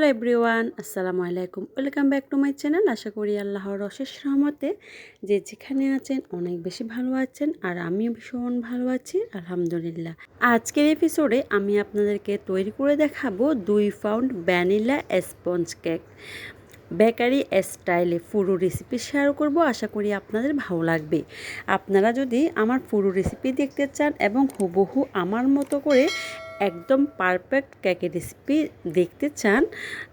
Hello everyone, আসসালামু আলাইকুম। Welcome back to my channel. আশা করি আল্লাহর অশেষ রহমতে যে যেখানে আছেন অনেক বেশি ভালো আছেন আর আমিও ভীষণ ভালো আছি, আলহামদুলিল্লাহ। আজকের এপিসোডে আমি আপনাদেরকে তৈরি করে দেখাবো দুই pound vanilla sponge cake bakery স্টাইলে পুরো রেসিপি শেয়ার করব, আশা করি আপনাদের ভালো লাগবে। আপনারা যদি আমার পুরো রেসিপি দেখতে চান এবং হুবহু আমার মতো করে একদম পারফেক্ট কেকের রেসিপি দেখতে চান,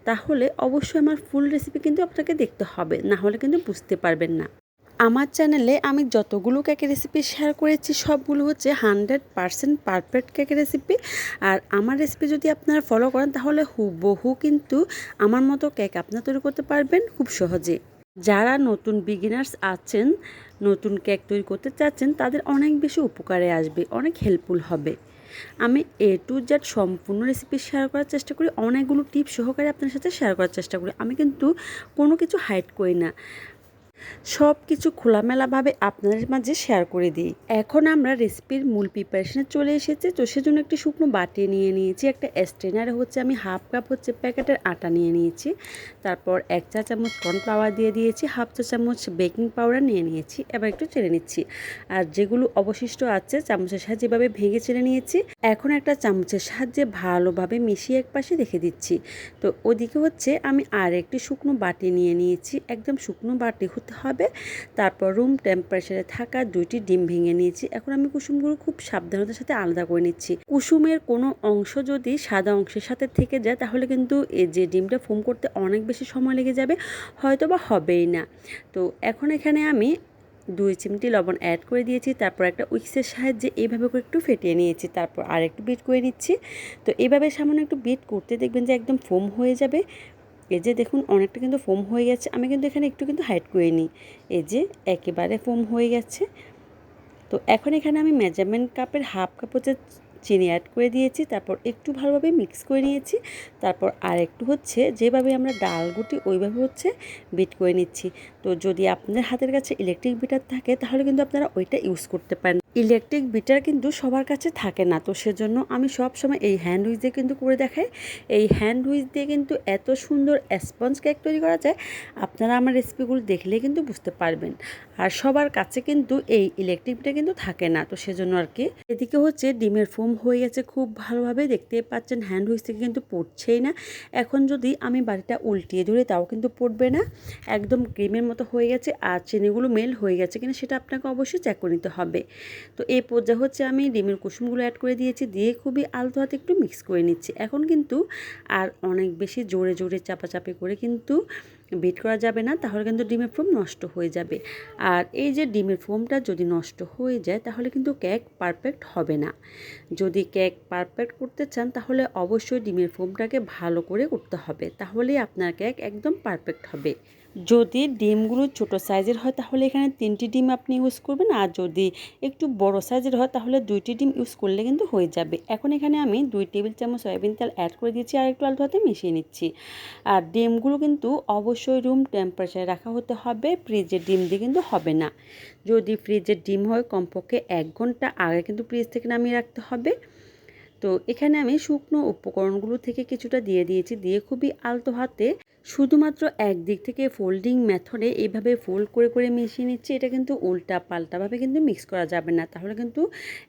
তাহলে অবশ্যই আমার ফুল রেসিপি কিন্তু আপনাকে দেখতে হবে, না হলে কিন্তু বুঝতে পারবেন না। আমার চ্যানেলে আমি যতগুলো কেকের রেসিপি শেয়ার করেছি, সবগুলো হচ্ছে হান্ড্রেড পারসেন্ট পারফেক্ট কেকের রেসিপি আর আমার রেসিপি যদি আপনারা ফলো করেন, তাহলে হুবহু কিন্তু আমার মতো কেক আপনারা তৈরি করতে পারবেন খুব সহজে। যারা নতুন বিগিনার্স আছেন, নতুন কেক তৈরি করতে চাচ্ছেন, তাদের অনেক বেশি উপকারে আসবে, অনেক হেল্পফুল হবে। আমি এ টু জেড সম্পূর্ণ রেসিপি শেয়ার করার চেষ্টা করি। অনেকগুলো টিপ সহকারে আপনার সাথে শেয়ার করার চেষ্টা করি। আমি কিন্তু কোনো কিছু হাইড করি না। সব কিছু খোলামেলাভাবে আপনাদের মাঝে শেয়ার করে দিই। এখন আমরা রেসিপির মূল প্রিপারেশনে চলে এসেছি। তো সেজন্য একটি শুকনো বাটি নিয়ে নিয়েছি, একটা স্ট্রেনারে হচ্ছে আমি হাফ কাপ হচ্ছে প্যাকেটের আটা নিয়ে নিয়েছি। তারপর এক চা চামচ কর্নফ্লাওয়ার দিয়ে দিয়েছি হাফ চা চামচ বেকিং পাউডার নিয়ে নিয়েছি। এবার একটু চেড়ে নিচ্ছি। আর যেগুলো অবশিষ্ট আছে, চামচের সাহায্যে এভাবে ভেঙে চেড়ে নিয়েছি। এখন একটা চামচের সাহায্যে ভালোভাবে মিশিয়ে এক পাশে রেখে দিচ্ছি। তো ওদিকে হচ্ছে আমি আর একটি শুকনো বাটি নিয়ে নিয়েছি। একদম শুকনো বাটি হতে হবে। তারপর রুম টেম্পারেচারে থাকা দুইটি ডিম ভেঙে নিয়েছি। এখন আমি কুসুমগুলো খুব সাবধানতার সাথে আলাদা করে নিচ্ছি। কুসুমের কোনো অংশ যদি সাদা অংশের সাথে থেকে যায়, তাহলে কিন্তু এই যে ডিমটা ফোম করতে অনেক বেশি সময় লেগে যাবে হয়তো বা হবেই না। তো এখন এখানে আমি দুই চিমটি লবণ অ্যাড করে দিয়েছি। তারপর একটা উইক্সের সাহায্যে এইভাবে করে একটু ফেটিয়ে নিয়েছি। তারপর আর একটু বিট করে নিচ্ছি। তো এইভাবে সামান্য একটু বিট করতে দেখবেন যে একদম ফোম হয়ে যাবে। এই যে দেখুন, অনেকটা কিন্তু ফোম হয়ে গেছে। আমি কিন্তু এখানে একটু কিন্তু হাইট করে নিই। এই যে একেবারে ফোম হয়ে গেছে। তো এখন এখানে আমি মেজারমেন্ট কাপের হাফ কাপ হচ্ছে চিনি অ্যাড করে দিয়েছি। তারপর একটু ভালোভাবে মিক্স করে নিয়েছি। তারপর আর একটু হচ্ছে যেভাবে আমরা ডাল গুটি ওইভাবে হচ্ছে বিট করে নিচ্ছি। তো যদি আপনার হাতের কাছে ইলেকট্রিক বিটার থাকে, তাহলে কিন্তু আপনারা ওইটা ইউজ করতে পারেন। ইলেকট্রিক বিটার কিন্তু সবার কাছে থাকে না। তো সেজন্য আমি সব সময় এই হ্যান্ড উইচ দিয়ে কিন্তু করে দেখাই। এই হ্যান্ড উইচ দিয়ে কিন্তু এত সুন্দর স্পঞ্জ কেক তৈরি করা যায়, আপনারা আমার রেসিপিগুলো দেখলে কিন্তু বুঝতে পারবেন। আর সবার কাছে কিন্তু এই ইলেকট্রিক বিটার কিন্তু থাকে না। তো সেজন্য আর কি, এদিকে হচ্ছে ডিমের ফোম হয়ে গেছে খুব ভালোভাবে। দেখতে পাচ্ছেন হ্যান্ড উইচ থেকে কিন্তু পড়ছেই না। এখন যদি আমি বাড়িটা উল্টিয়ে ধরে তাও কিন্তু পড়বে না। একদম ক্রিমের মতো হয়ে গেছে আর চিনিগুলো মেল হয়ে গেছে কিনা সেটা আপনাকে অবশ্যই চেক করে নিতে হবে। তো এই পর্যায়ে হচ্ছে আমি ডিমের কুসুমগুলো অ্যাড করে দিয়েছি, দিয়ে খুবই আলতো হাতে একটু মিক্স করে নিচ্ছি। এখন কিন্তু আর অনেক বেশি জোরে জোরে চাপাচাপি করে কিন্তু বিট করা যাবে না, তাহলে কিন্তু ডিমের ফোম নষ্ট হয়ে যাবে। আর এই যে ডিমের ফোমটা যদি নষ্ট হয়ে যায়, তাহলে কিন্তু কেক পারফেক্ট হবে না। যদি কেক পারফেক্ট করতে চান, তাহলে অবশ্যই ডিমের ফোমটাকে ভালো করে করতে হবে, তাহলেই আপনার কেক একদম পারফেক্ট হবে। যদি ডিমগুলো ছোট সাইজের হয়, তাহলে এখানে তিনটি ডিম আপনি ইউজ করবেন। আর যদি একটু বড় সাইজের হয়, তাহলে দুইটি ডিম ইউজ করলে কিন্তু হয়ে যাবে। এখন এখানে আমি দুই টেবিল চামচ সয়াবিন তেল অ্যাড করে দিয়েছি আর একটু আলতো হাতে মিশিয়ে নিচ্ছি। আর ডিমগুলো কিন্তু অবশ্যই রুম টেম্পারেচারে রাখা হতে হবে। ফ্রিজের ডিম দিয়ে কিন্তু হবে না। যদি ফ্রিজের ডিম হয়, কমপক্ষে এক ঘণ্টা আগে কিন্তু ফ্রিজ থেকে নামিয়ে রাখতে হবে। তো এখানে আমি শুকনো উপকরণগুলো থেকে কিছুটা দিয়ে দিয়েছি। দিয়ে খুবই আলতো হাতে শুধুমাত্র একদিক থেকে ফোল্ডিং মেথডে এইভাবে ফোল্ড করে করে মিশিয়ে নিচ্ছি, এটা কিন্তু উল্টা পাল্টাভাবে কিন্তু মিক্স করা যাবে না। তাহলে কিন্তু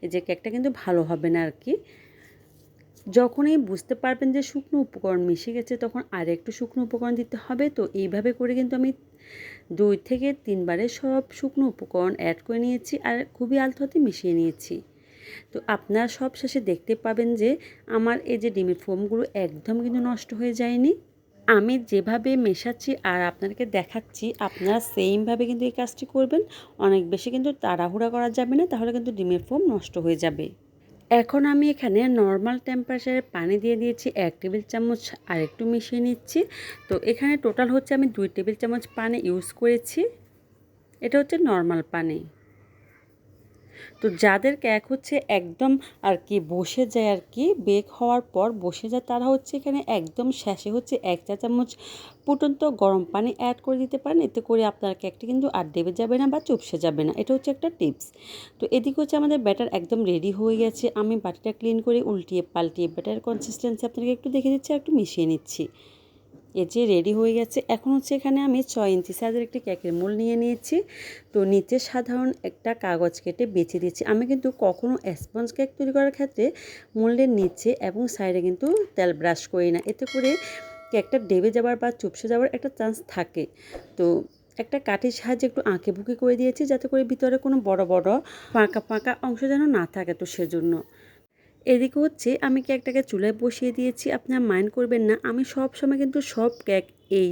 এই যে কেকটা কিন্তু ভালো হবে না আর কি যখনই বুঝতে পারবেন যে শুকনো উপকরণ মিশে গেছে, তখন আর একটু শুকনো উপকরণ দিতে হবে। তো এইভাবে করে কিন্তু আমি দুই থেকে তিনবারে সব শুকনো উপকরণ অ্যাড করে নিয়েছি আর খুবই আলতো হাতে মিশিয়ে নিয়েছি। তো আপনারা সব শেষে দেখতে পাবেন যে আমার এই যে ডিমের ফোমগুলো একদম কিন্তু নষ্ট হয়ে যায়নি। আমি যেভাবে মেশাচ্ছি আর আপনাদেরকে দেখাচ্ছি, আপনারা সেমভাবে কিন্তু এই কাজটি করবেন। অনেক বেশি কিন্তু তাড়াহুড়া করা যাবে না, তাহলে কিন্তু ডিমের ফোম নষ্ট হয়ে যাবে। এখন আমি এখানে নর্মাল টেম্পারেচারে পানি দিয়ে দিয়েছি, এক টেবিল চামচ আর একটু মিশিয়ে নিচ্ছি। তো এখানে টোটাল হচ্ছে আমি দুই টেবিল চামচ পানি ইউজ করেছি। এটা হচ্ছে নর্মাল পানি। তো যাদের ক্যাক হচ্ছে একদম আর কি বসে যায় আর কি, বেক হওয়ার পর বসে যায়, তারা হচ্ছে এখানে একদম শেষে হচ্ছে এক চা চামচ ফুটন্ত গরম পানি অ্যাড করে দিতে পারেন। এতে করে আপনার কেকটি কিন্তু আর দেবে যাবে না বা চুপসে যাবে না। এটা হচ্ছে একটা টিপস তো এদিকে হচ্ছে আমাদের ব্যাটার একদম রেডি হয়ে গেছে। আমি বাটিটা ক্লিন করে উল্টিয়ে পাল্টিয়ে ব্যাটার কনসিস্টেন্সি আপনাকে একটু দেখে দিচ্ছি আর একটু মিশিয়ে নিচ্ছি। যে রেডি হয়ে গেছে। এখন হচ্ছে এখানে আমি ছয় ইঞ্চি সাইজের একটি কেকের মূল নিয়ে নিয়েছি। তো নিচে সাধারণ একটা কাগজ কেটে বেছে দিচ্ছি আমি কিন্তু কখনও স্পঞ্জ কেক তৈরি করার ক্ষেত্রে মোল্ডের নিচে এবং সাইডে কিন্তু তেল ব্রাশ করি না। এতে করে কেকটা ডেবে যাওয়ার বা চুপসে যাওয়ার একটা চান্স থাকে। তো একটা কাঠের সাহায্যে একটু আঁকে বুকে করে দিয়েছি যাতে করে ভিতরে কোনো বড় বড় ফাঁকা ফাঁকা অংশ যেন না থাকে তো সেজন্য। এদিকে হচ্ছে আমি কেকটাকে চুলায় বসিয়ে দিয়েছি আপনার মাইন্ড করবেন না। আমি সব সময় কিন্তু সব কেক এই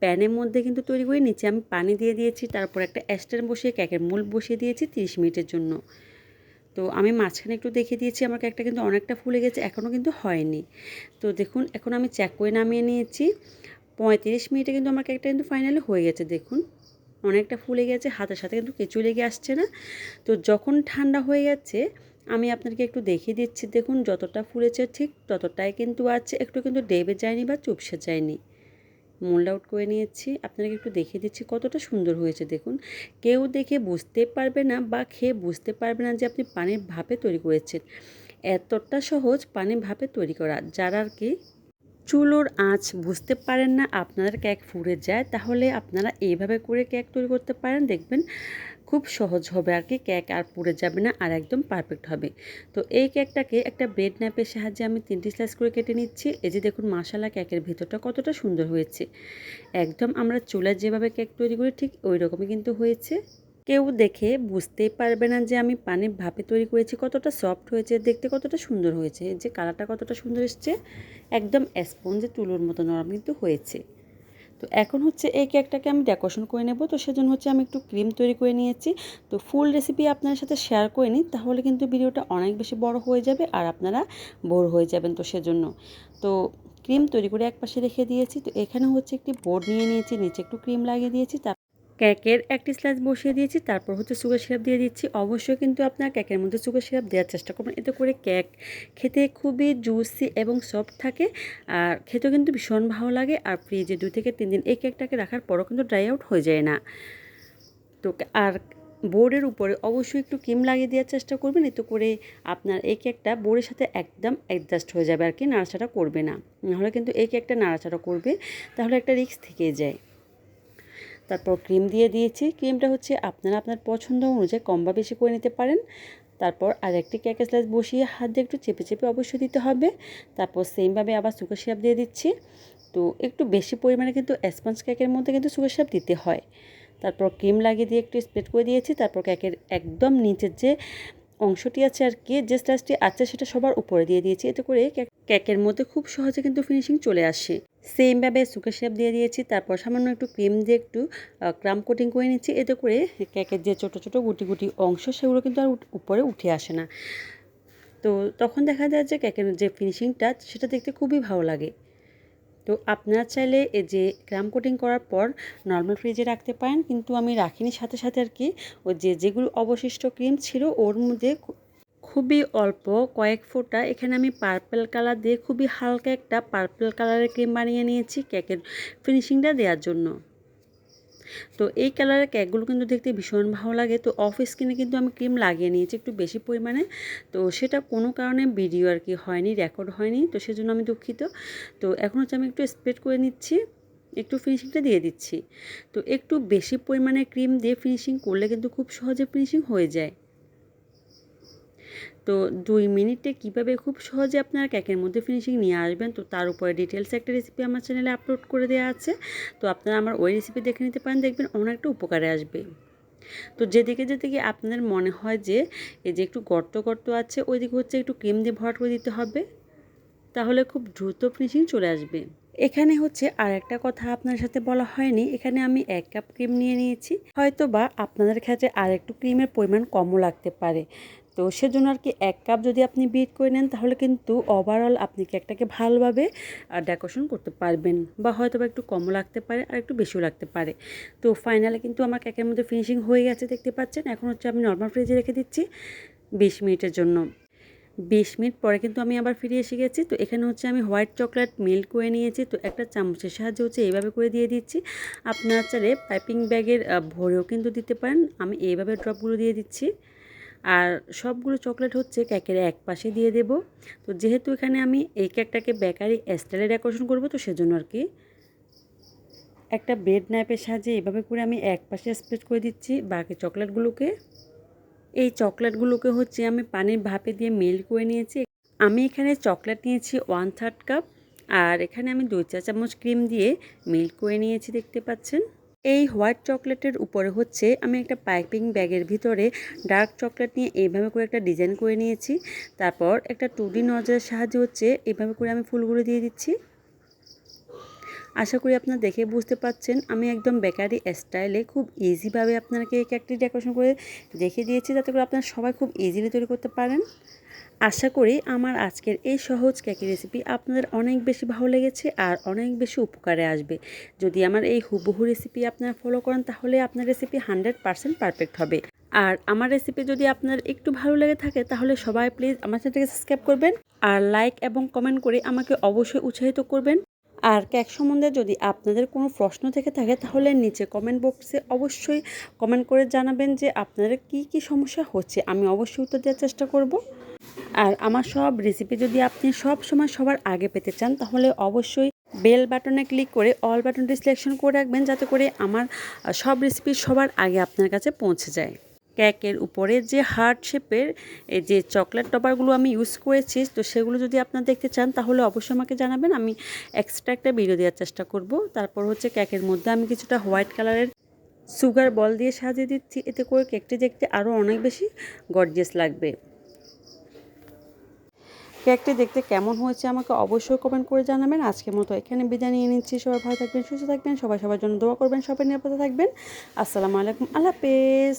প্যানের মধ্যে কিন্তু তৈরি করে নিচ্ছি। আমি পানি দিয়ে দিয়েছি, তারপর একটা স্ট্যান্ড বসিয়ে, কেকের মূল বসিয়ে দিয়েছি তিরিশ মিনিটের জন্য। তো আমি মাঝখানে একটু দেখে দিয়েছি, আমার কেকটা কিন্তু অনেকটা ফুলে গেছে, এখনও কিন্তু হয়নি। তো দেখুন, এখন আমি চেক করে নামিয়ে নিয়েছি। পঁয়ত্রিশ মিনিটে কিন্তু আমার কেকটা কিন্তু ফাইনালি হয়ে গেছে, দেখুন। অনেকটা ফুলে গেছে, হাতের সাথে কিন্তু কেঁচু লেগে আসছে না। তো যখন ঠান্ডা হয়ে গেছে আমি আপনাকে একটু দেখিয়ে দিচ্ছি, দেখুন যতটা ফুলেছে ঠিক ততটাই কিন্তু আছে, একটু কিন্তু ডেবে যায়নি বা চুপসে যায়নি। মোল্ড আউট করে নিয়েছি, আপনাকে একটু দেখিয়ে দিচ্ছি কতটা সুন্দর হয়েছে, দেখুন। কেউ দেখে বুঝতে পারবে না বা খেয়ে বুঝতে পারবে না যে আপনি পানির ভাপে তৈরি করেছেন। এতটা সহজ পানির ভাপে তৈরি করা, যারা আর কি চুলোর আঁচ বুঝতে পারেন না আপনাদের কেক ফুরে যায়, তাহলে আপনারা এইভাবে করে কেক তৈরি করতে পারেন, দেখবেন খুব সহজ হবে আর কি। কেক আর পুড়ে যাবে না আর একদম পারফেক্ট হবে। তো এই কেকটাকে একটা ব্রেড ন্যাপের সাহায্যে আমি তিনটি স্লাইস করে কেটে নিচ্ছি। এই যে দেখুন মশালা কেকের ভিতরটা কতটা সুন্দর হয়েছে। একদম আমরা চুলার যেভাবে কেক তৈরি করি ঠিক ওই রকমই কিন্তু হয়েছে। কেউ দেখে বুঝতেই পারবে না যে আমি পানির ভাপে তৈরি করেছি, কতটা সফট হয়েছে, দেখতে কতটা সুন্দর হয়েছে, যে কালারটা কতটা সুন্দর এসছে। একদম স্পঞ্জে তুলোর মতো নরম কিন্তু হয়েছে। তো এখন হচ্ছে এই কেকটাকে আমি ডেকোরেশন করে নেব। তো সেজন্য হচ্ছে আমি একটু ক্রিম তৈরি করে নিয়েছি। তো ফুল রেসিপি আপনার সাথে শেয়ার করে নিই, তাহলে কিন্তু ভিডিওটা অনেক বেশি বড় হয়ে যাবে আর আপনারা বোর হয়ে যাবেন তো সেজন্য। তো ক্রিম তৈরি করে একপাশে রেখে দিয়েছি। তো এখানে হচ্ছে একটি বোর্ড নিয়ে নিয়েছি, নিচে একটু ক্রিম লাগিয়ে দিয়েছি কেকের একটি স্লাইস বসিয়ে দিয়েছি, তারপর হচ্ছে সুগার সিরাপ দিয়ে দিচ্ছি। অবশ্যই কিন্তু আপনার কেকের মধ্যে সুগার সিরাপ দেওয়ার চেষ্টা করবেন। এতে করে কেক খেতে খুবই জুসি এবং সফট থাকে, আর খেতেও কিন্তু ভীষণ ভালো লাগে। আর ফ্রিজে দুই থেকে তিন দিন এই কেকটাকে রাখার পরও কিন্তু ড্রাই আউট হয়ে যায় না। তো আর বোর্ডের উপরে অবশ্যই একটু ক্রিম লাগিয়ে দেওয়ার চেষ্টা করবেন। এতে করে আপনার এই কেকটা বোর্ডের সাথে একদম অ্যাডজাস্ট হয়ে যাবে আর কি, নাড়াচাড়া করবে না। নাহলে কিন্তু এই কেকটা নাড়াচাড়া করবে, তাহলে একটা রিস্ক থেকে যায়। তারপর ক্রিম দিয়ে দিয়েছি। ক্রিমটা হচ্ছে আপনারা আপনার পছন্দ অনুযায়ী কম বা বেশি করে নিতে পারেন। তারপর আর একটি কেকের স্লাইস বসিয়ে হাত দিয়ে একটু চেপে চেপে অবশ্যই দিতে হবে। তারপর সেমভাবে আবার সুগার সিরাপ দিয়ে দিচ্ছি। তো একটু বেশি পরিমাণে কিন্তু স্পঞ্জ ক্যাকের মধ্যে কিন্তু সুগার সিরাপ দিতে হয়। তারপর ক্রিম লাগিয়ে দিয়ে একটু স্প্রেড করে দিয়েছি। তারপর ক্যাকের একদম নিচের যে অংশটি আছে আর কি, যে স্লাইসটি আছে সেটা সবার উপরে দিয়ে দিয়েছি। এতে করে কেকের মধ্যে খুব সহজে কিন্তু ফিনিশিং চলে আসে। সেমভাবে সুকের শেপ দিয়ে দিয়েছি, তারপর সামান্য একটু ক্রিম দিয়ে একটু ক্রাম কোটিং করে নিচ্ছি। এতে করে কেকের যে ছোটো ছোটো গুটি গুটি অংশ সেগুলো কিন্তু আর উপরে উঠে আসে না। তো তখন দেখা যায় যে কেকের যে ফিনিশিংটা, সেটা দেখতে খুবই ভালো লাগে। তো আপনারা চাইলে এই যে ক্রাম কোটিং করার পর নর্মাল ফ্রিজে রাখতে পারেন। কিন্তু আমি রাখিনি, সাথে সাথে আর কি ও যে যেগুলো অবশিষ্ট ক্রিম ছিল, ওর মধ্যে খুবই অল্প কয়েক ফোঁটা। এখানে আমি পার্পেল কালার দিয়ে খুবই হালকা একটা পার্পেল কালারের ক্রিম বানিয়ে নিয়েছি কেকের ফিনিশিংটা দেওয়ার জন্য। তো এই কালারের ক্যাকগুলো কিন্তু দেখতে ভীষণ ভালো লাগে। তো অফ স্কিনে কিন্তু আমি ক্রিম লাগিয়ে নিয়েছি একটু বেশি পরিমাণে। তো সেটা কোনো কারণে ভিডিও আর কি হয়নি রেকর্ড হয়নি, তো সেজন্য আমি দুঃখিত। তো এখন হচ্ছে আমি একটু স্প্রেড করে নিচ্ছি, একটু ফিনিশিংটা দিয়ে দিচ্ছি। তো একটু বেশি পরিমাণে ক্রিম দিয়ে ফিনিশিং করলে কিন্তু খুব সহজে ফিনিশিং হয়ে যায়। তো দুই মিনিটে কীভাবে খুব সহজে আপনারা কেকের মধ্যে ফিনিশিং নিয়ে আসবেন? তো তার উপরে ডিটেলস একটা রেসিপি আমার চ্যানেলে আপলোড করে দেওয়া আছে। তো আপনারা আমার ওই রেসিপি দেখে নিতে পারেন, দেখবেন অনেকটা উপকারে আসবে। তো যেদিকে যেদিকে আপনাদের মনে হয় যে, এই যে একটু গর্ত গর্ত আছে, ওইদিকে হচ্ছে একটু ক্রিম দিয়ে ভরাট করে দিতে হবে। তাহলে খুব দ্রুত ফিনিশিং চলে আসবে। এখানে হচ্ছে আর একটা কথা আপনার সাথে বলা হয়নি। এখানে আমি এক কাপ ক্রিম নিয়ে নিয়েছি। হয়তো বা আপনাদের ক্ষেত্রে আর একটু ক্রিমের পরিমাণ কমও লাগতে পারে। তো সেজন্য আর কি এক কাপ যদি আপনি বিট করে নেন, তাহলে কিন্তু ওভারঅল আপনি কেকটাকে ভালোভাবে ডেকোরেশন করতে পারবেন বা হয়তো বা একটু কমও লাগতে পারে আর একটু বেশিও লাগতে পারে। তো ফাইনালে কিন্তু আমার কেকের মধ্যে ফিনিশিং হয়ে গেছে, দেখতে পাচ্ছেন? এখন হচ্ছে আমি নর্মাল ফ্রিজে রেখে দিচ্ছি বিশ মিনিটের জন্য। বিশ মিনিট পরে কিন্তু আমি আবার ফিরে এসে গেছি। তো এখানে হচ্ছে আমি হোয়াইট চকলেট মিল্ক করে নিয়েছি। তো একটা চামচের সাহায্যে হচ্ছে এইভাবে করে দিয়ে দিচ্ছি। আপনার চারে পাইপিং ব্যাগের ভরেও কিন্তু দিতে পারেন। আমি এইভাবে ড্রপগুলো দিয়ে দিচ্ছি। আর সবগুলো চকলেট হচ্ছে কেকের এক পাশে দিয়ে দেব। তো যেহেতু এখানে আমি এই কেকটাকে বেকারি স্টাইলে ডেকোরেশন করব, তো সেজন্য আর কি একটা ব্রেড নাইপের সাহায্যে এভাবে করে আমি এক পাশে স্প্রেড করে দিচ্ছি বাকি চকলেটগুলোকে। এই চকলেটগুলোকে হচ্ছে আমি পানির ভাপে দিয়ে মেল্ট করে নিয়েছি। আমি এখানে চকলেট নিয়েছি ওয়ান থার্ড কাপ, আর এখানে আমি দুই চা চামচ ক্রিম দিয়ে মিল্ক করে নিয়েছি, দেখতে পাচ্ছেন। এই হোয়াইট চকলেটের উপরে হচ্ছে আমি একটা পাইপিং ব্যাগের ভিতরে ডার্ক চকলেট নিয়ে এইভাবে করে একটা ডিজাইন করে নিয়েছি। তারপর একটা টুডি নজরের সাহায্যে হচ্ছে এইভাবে করে আমি ফুলগুলো দিয়ে দিচ্ছি। আশা করি আপনারা দেখে বুঝতে পাচ্ছেন আমি একদম বেকারি স্টাইলে খুব ইজিভাবে আপনাকে এই কেকটি ডেকোরেশন করে দেখিয়ে দিয়েছি, যাতে করে আপনারা সবাই খুব ইজিলি তৈরি করতে পারেন। আশা করি আমার আজকের এই সহজ কেকের রেসিপি আপনাদের অনেক বেশি ভালো লেগেছে আর অনেক বেশি উপকারে আসবে। যদি আমার এই হুবহু রেসিপি আপনারা ফলো করেন, তাহলে আপনার রেসিপি হান্ড্রেড পারসেন্ট পারফেক্ট হবে। আর আমার রেসিপি যদি আপনার একটু ভালো লেগে থাকে, তাহলে সবাই প্লিজ আমার চ্যানেলটাকে সাবস্ক্রাইব করবেন আর লাইক এবং কমেন্ট করে আমাকে অবশ্যই উৎসাহিত করবেন। আর কেক সম্বন্ধে যদি আপনাদের কোনো প্রশ্ন থেকে থাকে, তাহলে নিচে কমেন্ট বক্সে অবশ্যই কমেন্ট করে জানাবেন যে আপনাদের কি কি সমস্যা হচ্ছে। আমি অবশ্যই উত্তর দেওয়ার চেষ্টা করব। আর আমার সব রেসিপি যদি আপনি সব সময় সবার আগে পেতে চান, তাহলে অবশ্যই বেল বাটনে ক্লিক করে অল বাটনটি সিলেকশন করে রাখবেন, যাতে করে আমার সব রেসিপি সবার আগে আপনার কাছে পৌঁছে যায়। কেকের উপরে যে হার্ট শেপের যে চকলেট টপারগুলো আমি ইউজ করেছি, তো সেগুলো যদি আপনারা দেখতে চান, তাহলে অবশ্যই আমাকে জানাবেন, আমি এক্সট্রা একটা ভিডিও দেওয়ার চেষ্টা করব। তারপর হচ্ছে কেকের মধ্যে আমি কিছুটা হোয়াইট কালারের সুগার বল দিয়ে সাজিয়ে দিচ্ছি, এতে করে কেকটি দেখতে আরও অনেক বেশি গর্জিয়াস লাগবে। কেকটি দেখতে কেমন হয়েছে আমাকে অবশ্যই কমেন্ট করে জানাবেন। আজকের মতো এখানে বিদায় নিয়ে নিচ্ছি। সবাই ভালো থাকবেন, সুস্থ থাকবেন, সবাই সবার জন্য দোয়া করবেন, সবাই নিরাপদে থাকবেন। আসসালামু আলাইকুম, আল্লাহ হাফেজ।